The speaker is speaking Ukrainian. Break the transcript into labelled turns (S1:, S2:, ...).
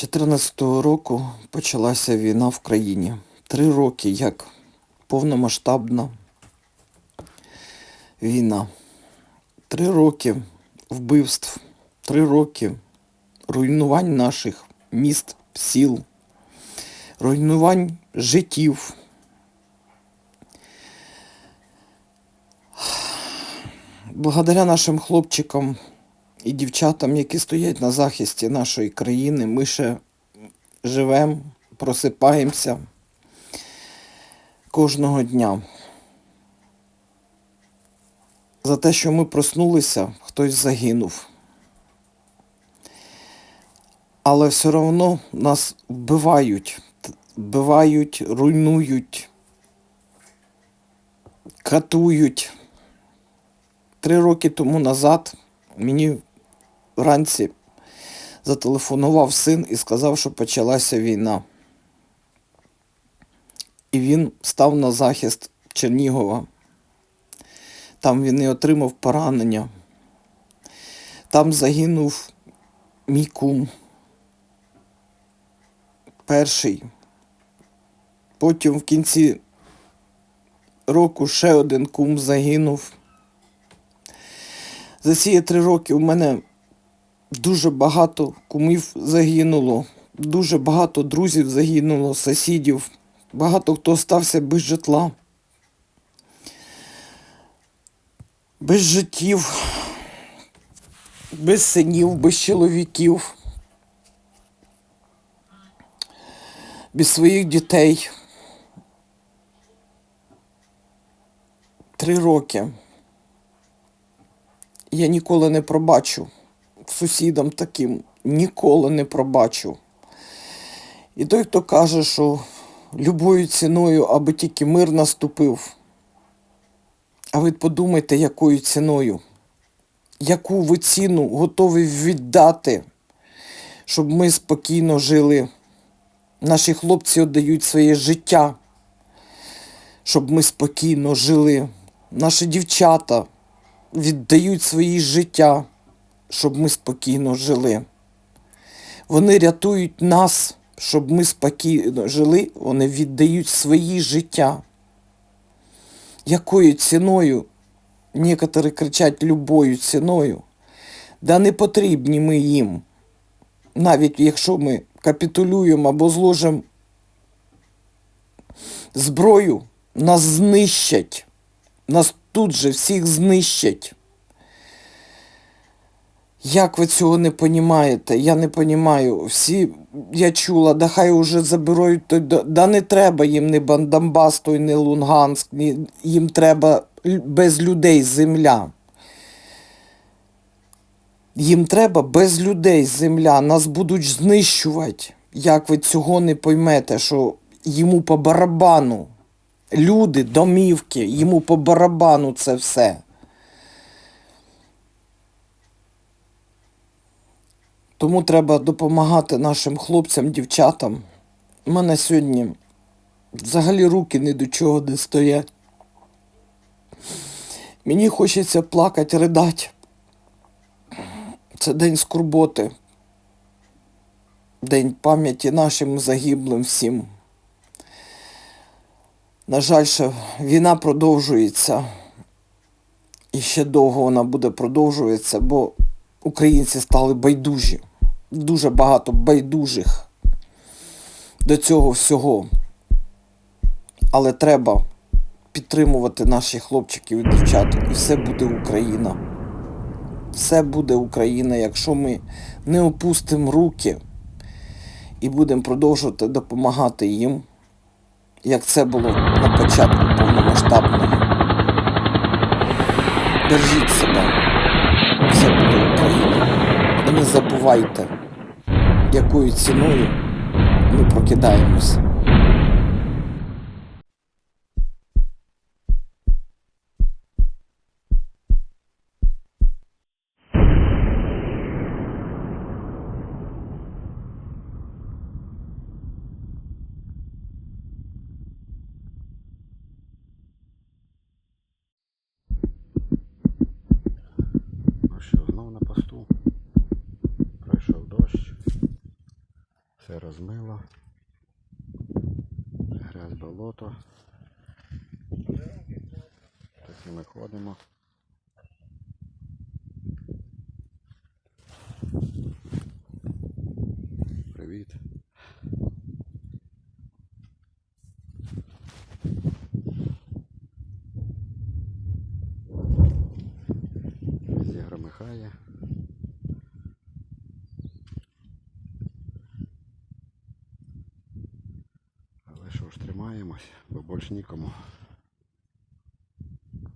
S1: 2014 року почалася війна в країні. Три роки як повномасштабна війна. Три роки вбивств, три роки руйнувань наших міст, сіл, руйнувань життів. Благодаря нашим хлопчикам і дівчатам, які стоять на захисті нашої країни, ми ще живемо, просипаємося кожного дня. За те, що ми проснулися, хтось загинув. Але все одно нас вбивають, вбивають, руйнують, катують. Три роки тому назад мені вранці зателефонував син і сказав, що почалася війна. І він став на захист Чернігова. Там він і отримав поранення. Там загинув мій кум. Перший. Потім в кінці року ще один кум загинув. За ці три роки у мене дуже багато кумів загинуло, дуже багато друзів загинуло, сусідів, багато хто стався без житла, без життів, без синів, без чоловіків, без своїх дітей. Три роки. Я ніколи не пробачу сусідам таким, ніколи не пробачу. І той, хто каже, що любою ціною, аби тільки мир наступив. А ви подумайте, якою ціною, яку ви ціну готові віддати, щоб ми спокійно жили. Наші хлопці віддають своє життя, щоб ми спокійно жили. Наші дівчата віддають свої життя, щоб ми спокійно жили. Вони рятують нас, щоб ми спокійно жили, вони віддають свої життя. Якою ціною? Некоторі кричать любою ціною. Да не потрібні ми їм. Навіть якщо ми капітулюємо або зложимо зброю, нас знищать. Нас тут же всіх знищать. Як ви цього не понімаєте? Я не понімаю. Всі, я чула, да хай уже заберуть, той, да, не треба їм ні Бан- Донбас, той, ні Луганськ, ні, їм треба без людей земля. Їм треба без людей земля, нас будуть знищувати. Як ви цього не поймете, що йому по барабану. Люди, домівки, йому по барабану це все. Тому треба допомагати нашим хлопцям, дівчатам. У мене сьогодні взагалі руки ні до чого не стоять. Мені хочеться плакати, ридати. Це день скорботи. День пам'яті нашим загиблим всім. На жаль, ще війна продовжується. І ще довго вона буде продовжуватися, бо українці стали байдужі. Дуже багато байдужих до цього всього. Але треба підтримувати наших хлопчиків і дівчат. І все буде Україна. Все буде Україна, якщо ми не опустимо руки і будемо продовжувати допомагати їм, як це було на початку повномасштабного. Держіть себе. Все буде Україна. І не забувайте, якою ціною ми прокидаємось.
S2: Розмило. Грязь болото. Так ми ходимо. Що бо більш нікому.